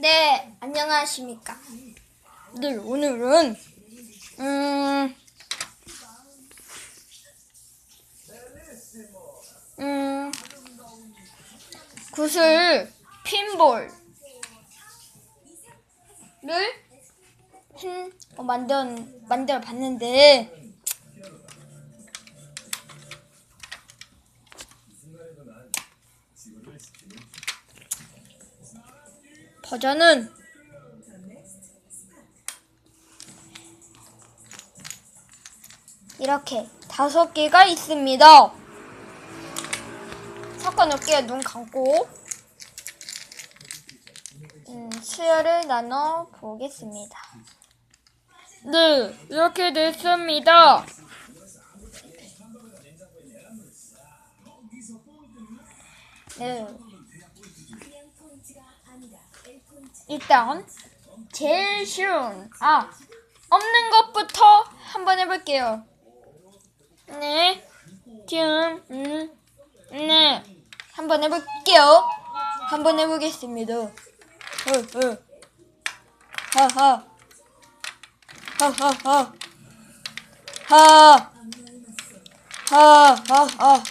네, 안녕하십니까. 네, 오늘은, 음, 음, 구슬 핀볼을 hin, 어, 만들, 만들어 봤는데, 버전은 이렇게 다섯 개가 있습니다. 섞어 놓을게요. 눈 감고 음, 수혈을 나눠 보겠습니다. 네, 이렇게 됐습니다. 네. 일단 제일 쉬운 아 없는 것부터 한번 해볼게요. 네, 지금 음, 네 한번 해볼게요. 한번 해보겠습니다. 어, 어. 하하 하하 하 하 하하하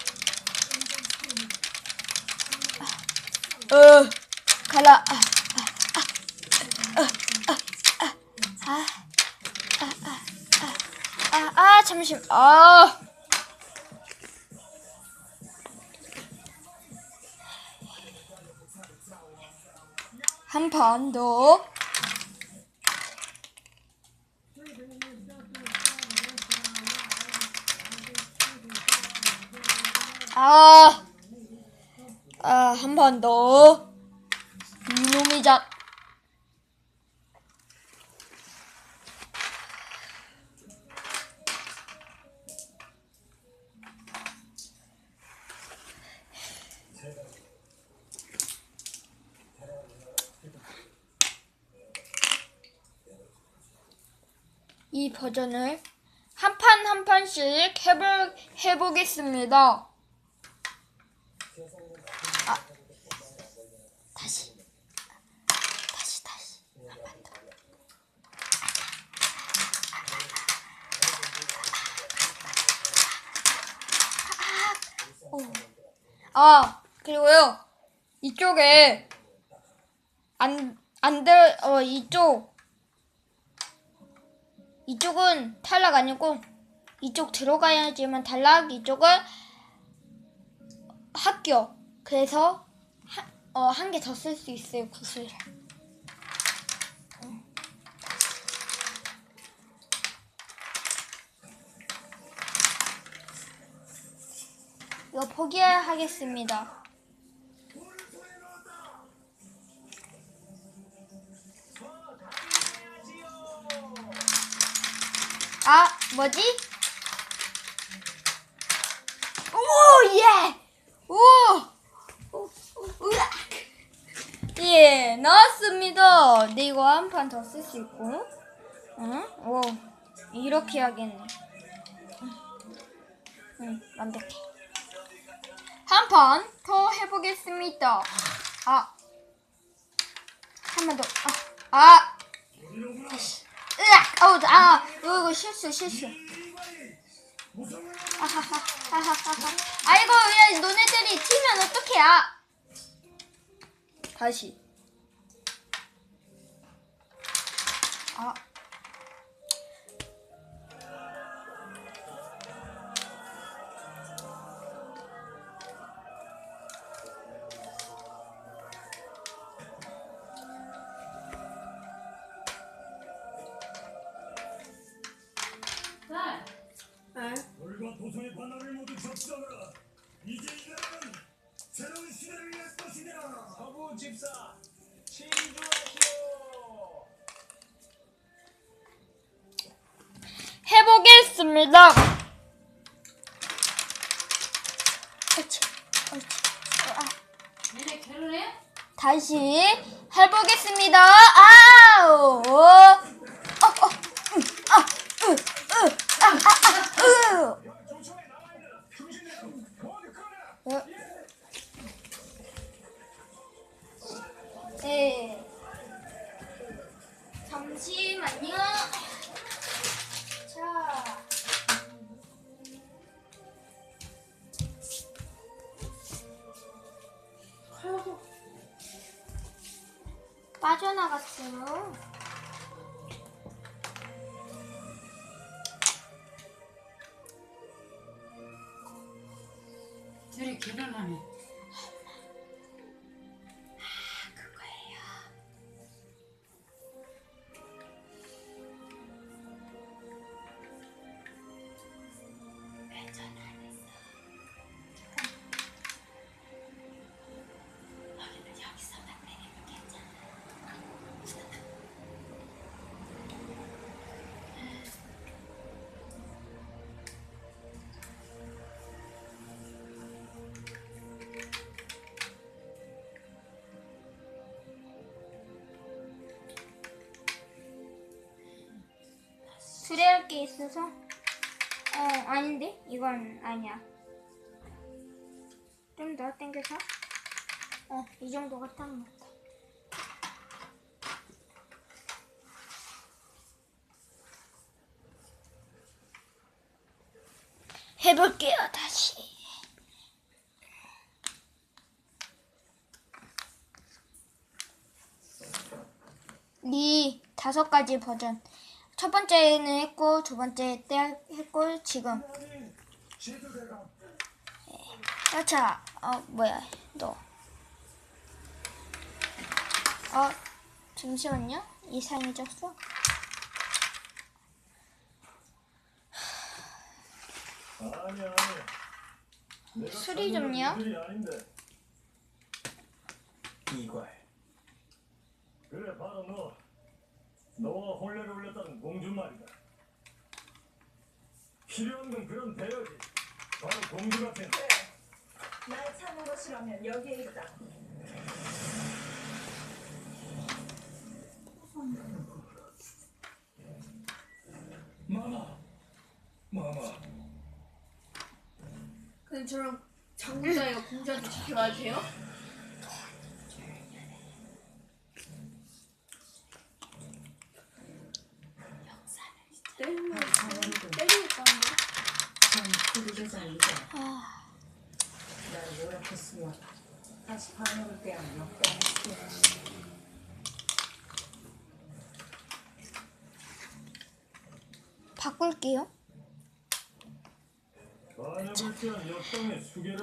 어 가라. 아, 아, 잠시만. 아. 한 판 더. 아. 아, 한 판 더. 이 버전을 한 판 한 판씩 해보, 해보겠습니다. 아, 다시. 다시, 다시. 한 판 더. 아, 오. 아, 그리고요. 이쪽에 안, 안 들, 어, 이쪽 이쪽은 탈락 아니고 이쪽 들어가야지만 탈락. 이쪽은 합격. 그래서 어, 한 개 더 쓸 수 있어요 구슬을 이거 포기하겠습니다 뭐지? 오, 예! 오! 예, 나왔습니다. 네, 이거 한 판 더 쓸 수 있고. 응? 오, 이렇게 해야겠네. 응, 완벽해. 한 판 더 해보겠습니다. 아. 한 번 더. 아, 아! 다시. 으악! 어우, 아, 이거 실수, 실수. 아하하, 아하하하. 아이고, 야, 너네들이 튀면 어떡해, 아! 다시. 아. 도성의 바나를 모두 접수하라. 이제 이날은 새로운 시대를 위할 것이다. 서부 집사 친주하시오. 해보겠습니다. 옳지, 옳지. 아. 얘네 결혼해? 다시 해보겠습니다. 아우, 잠시만요. 자. 빠져나갔어요. 둘이 결혼하네. 수레할 게 있어서? 어 아닌데? 이건 아니야. 좀 더 당겨서? 어 이 정도가 딱 맞다 해볼게요 다시. 이 다섯 가지 버전 첫 번째는 했고 두 번째 때 했고 지금 시드대가 야차 어 뭐야 너 어, 잠시만요. 이상해졌어. 찾는 좀요? 그래 바로 너 너와 혼례를 올렸다는 공주 말이다. 필요한 건 그런 배려지 바로 공주 같은 날 찾는 것이라면 여기에 있다. 마마 마마. 근데 저랑 장군자가 공주한테 지켜가야 돼요? 때리면 때리니까 다시 반역을 빼앗는 역병했어. 바꿀게요.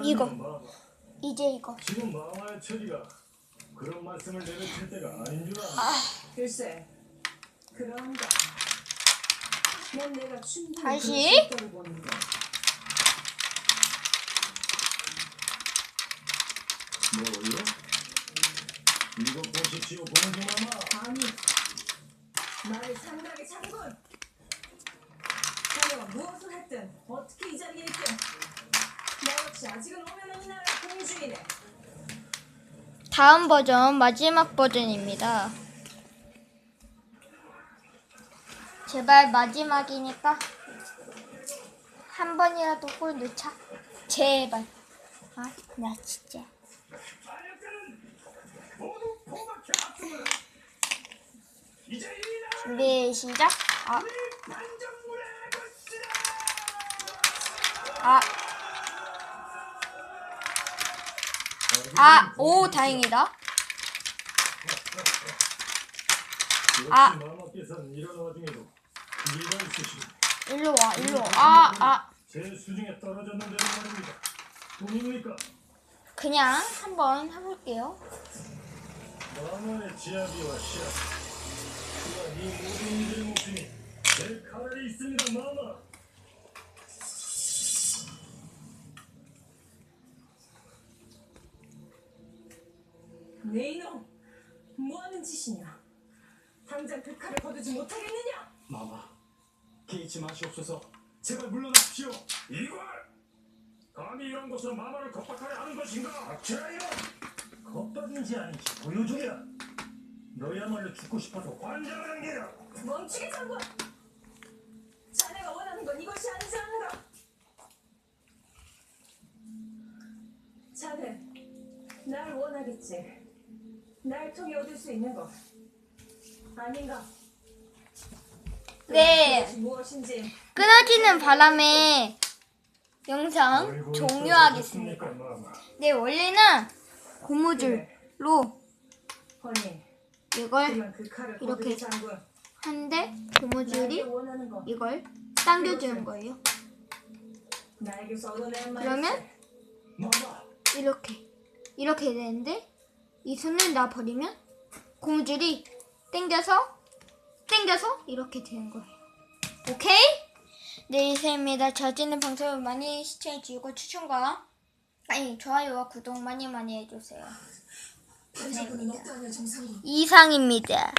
이거. 이제 이거. 지금 마마의 처리가 그런 말씀을 내뱉을 때가 아닌 줄 아나 글쎄, 그런가. 넌 내가 다시? 뭐요? 이거 보십시오 마마 아니, 말이 상당히 장군. 자네가 무엇을 했든 어떻게 이 자리에 있든 나 역시 아직은 오면 오는 나라의 공주이네. 다음 버전 마지막 버전입니다. 제발 마지막이니까 한 번이라도 골 넣자. 제발. 아, 나 진짜. 준비 시작. 아, 아, 아, 오, 다행이다. 아. 일로 와, 일로 와. 아, 아. 제 수중에 떨어졌는데도 말입니다 꿈입니까? 그냥 한번 해볼게요. 마마의 지아비와 시아 또한 이 모든 이들의 목숨이 제칼 아래 있습니다 마마 네 이놈, 뭐하는 짓이냐? 당장 그 칼을 거두지 못하겠느냐? 마마 개의치 마시옵소서 제발 물러나십시오 이걸 감히 이런 곳으로 마마를 겁박하려 하는 것인가? 악취라 이놈! 겁박인지 아닌지 보여주랴 너야말로 죽고 싶어서 환장하는 게야 멈추게 장군! 자네가 원하는 건 이것이 아니지 않는가? 자네, 날 원하겠지. 날 통해 얻을 수 있는 것 아닌가? 네. 무엇인지 끊어지는 바람에 영상 종료하겠습니다. 네, 원래는 고무줄로 이걸 그 이렇게. 한데 고무줄이. 이걸 당겨주는 거예요. 그러면. 이렇게 이렇게 되는데 이 손을 놔 버리면 고무줄이 당겨서 당겨서 이렇게 되는 거예요. 오케이? 네 이상입니다. 저지는 방송을 많이 시청해 주시고 추천과 아니 좋아요와 구독 많이 많이 해주세요. 이상입니다. 이상입니다.